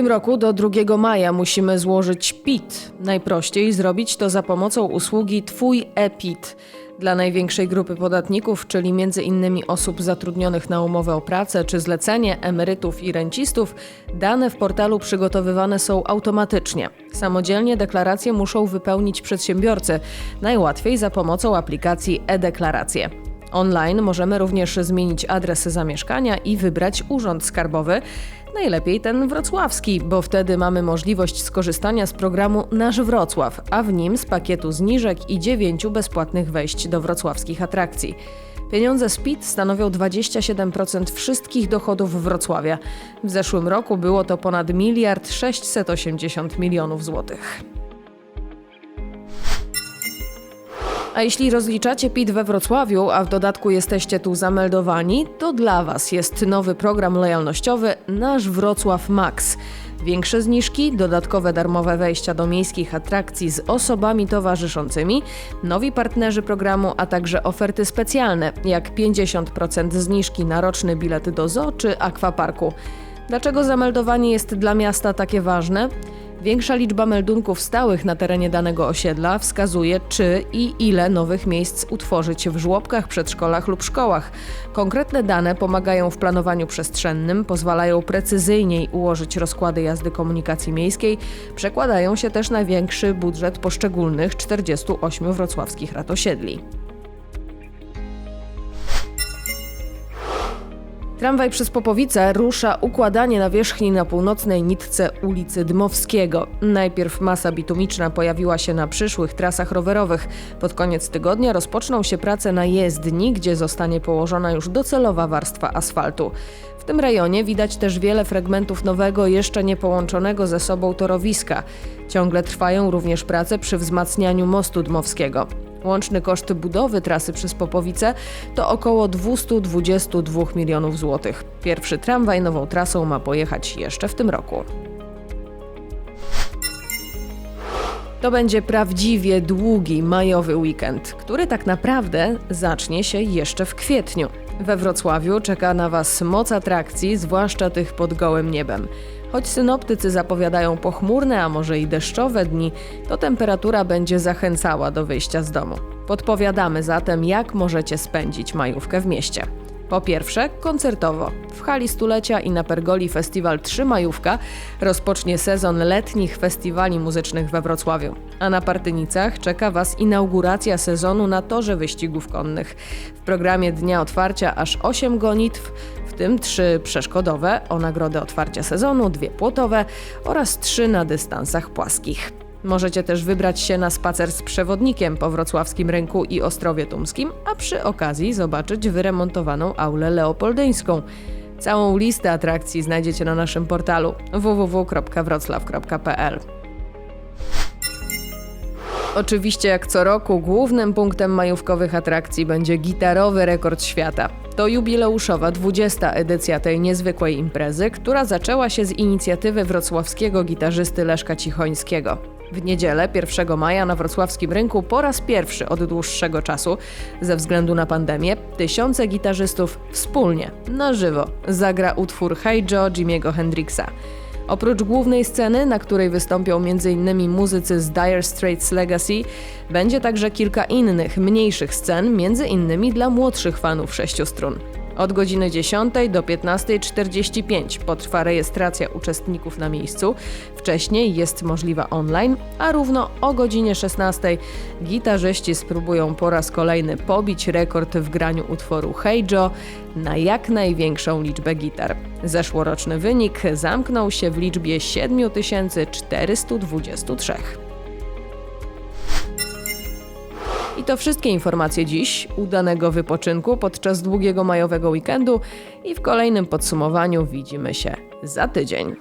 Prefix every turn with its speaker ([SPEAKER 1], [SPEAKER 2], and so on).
[SPEAKER 1] tym roku do 2 maja musimy złożyć PIT. Najprościej zrobić to za pomocą usługi Twój e-PIT. Dla największej grupy podatników, czyli m.in. osób zatrudnionych na umowę o pracę czy zlecenie, emerytów i rencistów, dane w portalu przygotowywane są automatycznie. Samodzielnie deklaracje muszą wypełnić przedsiębiorcy, najłatwiej za pomocą aplikacji e-deklaracje. Online możemy również zmienić adres zamieszkania i wybrać urząd skarbowy. Najlepiej ten wrocławski, bo wtedy mamy możliwość skorzystania z programu Nasz Wrocław, a w nim z pakietu zniżek i dziewięciu bezpłatnych wejść do wrocławskich atrakcji. Pieniądze z PIT stanowią 27% wszystkich dochodów Wrocławia. W zeszłym roku było to ponad miliard 680 milionów złotych. A jeśli rozliczacie PIT we Wrocławiu, a w dodatku jesteście tu zameldowani, to dla Was jest nowy program lojalnościowy Nasz Wrocław Max. Większe zniżki, dodatkowe darmowe wejścia do miejskich atrakcji z osobami towarzyszącymi, nowi partnerzy programu, a także oferty specjalne, jak 50% zniżki na roczny bilet do zoo czy akwaparku. Dlaczego zameldowanie jest dla miasta takie ważne? Większa liczba meldunków stałych na terenie danego osiedla wskazuje, czy i ile nowych miejsc utworzyć w żłobkach, przedszkolach lub szkołach. Konkretne dane pomagają w planowaniu przestrzennym, pozwalają precyzyjniej ułożyć rozkłady jazdy komunikacji miejskiej, przekładają się też na większy budżet poszczególnych 48 wrocławskich rat Tramwaj przez Popowice rusza układanie nawierzchni na północnej nitce ulicy Dmowskiego. Najpierw masa bitumiczna pojawiła się na przyszłych trasach rowerowych. Pod koniec tygodnia rozpoczną się prace na jezdni, gdzie zostanie położona już docelowa warstwa asfaltu. W tym rejonie widać też wiele fragmentów nowego, jeszcze nie połączonego ze sobą torowiska. Ciągle trwają również prace przy wzmacnianiu mostu Dmowskiego. Łączny koszt budowy trasy przez Popowice to około 222 milionów złotych. Pierwszy tramwaj nową trasą ma pojechać jeszcze w tym roku. To będzie prawdziwie długi majowy weekend, który tak naprawdę zacznie się jeszcze w kwietniu. We Wrocławiu czeka na Was moc atrakcji, zwłaszcza tych pod gołym niebem. Choć synoptycy zapowiadają pochmurne, a może i deszczowe dni, to temperatura będzie zachęcała do wyjścia z domu. Podpowiadamy zatem, jak możecie spędzić majówkę w mieście. Po pierwsze, koncertowo. W hali stulecia i na Pergoli Festiwal 3 Majówka rozpocznie sezon letnich festiwali muzycznych we Wrocławiu. A na Partynicach czeka Was inauguracja sezonu na torze wyścigów konnych. W programie dnia otwarcia aż 8 gonitw, w tym 3 przeszkodowe o nagrodę otwarcia sezonu, dwie płotowe oraz 3 na dystansach płaskich. Możecie też wybrać się na spacer z przewodnikiem po wrocławskim rynku i Ostrowie Tumskim, a przy okazji zobaczyć wyremontowaną aulę leopoldyńską. Całą listę atrakcji znajdziecie na naszym portalu www.wroclaw.pl. Oczywiście, jak co roku, głównym punktem majówkowych atrakcji będzie gitarowy rekord świata. To jubileuszowa 20. edycja tej niezwykłej imprezy, która zaczęła się z inicjatywy wrocławskiego gitarzysty Leszka Cichońskiego. W niedzielę 1 maja na wrocławskim rynku po raz pierwszy od dłuższego czasu, ze względu na pandemię, tysiące gitarzystów wspólnie, na żywo, zagra utwór Hey Joe Jimmy'ego Hendrixa. Oprócz głównej sceny, na której wystąpią m.in. muzycy z Dire Straits Legacy, będzie także kilka innych, mniejszych scen, m.in. dla młodszych fanów sześciu strun. Od godziny 10 do 15.45 potrwa rejestracja uczestników na miejscu. Wcześniej jest możliwa online, a równo o godzinie 16 gitarzyści spróbują po raz kolejny pobić rekord w graniu utworu Hey Joe na jak największą liczbę gitar. Zeszłoroczny wynik zamknął się w liczbie 7423. I to wszystkie informacje dziś. Udanego wypoczynku podczas długiego majowego weekendu i w kolejnym podsumowaniu widzimy się za tydzień.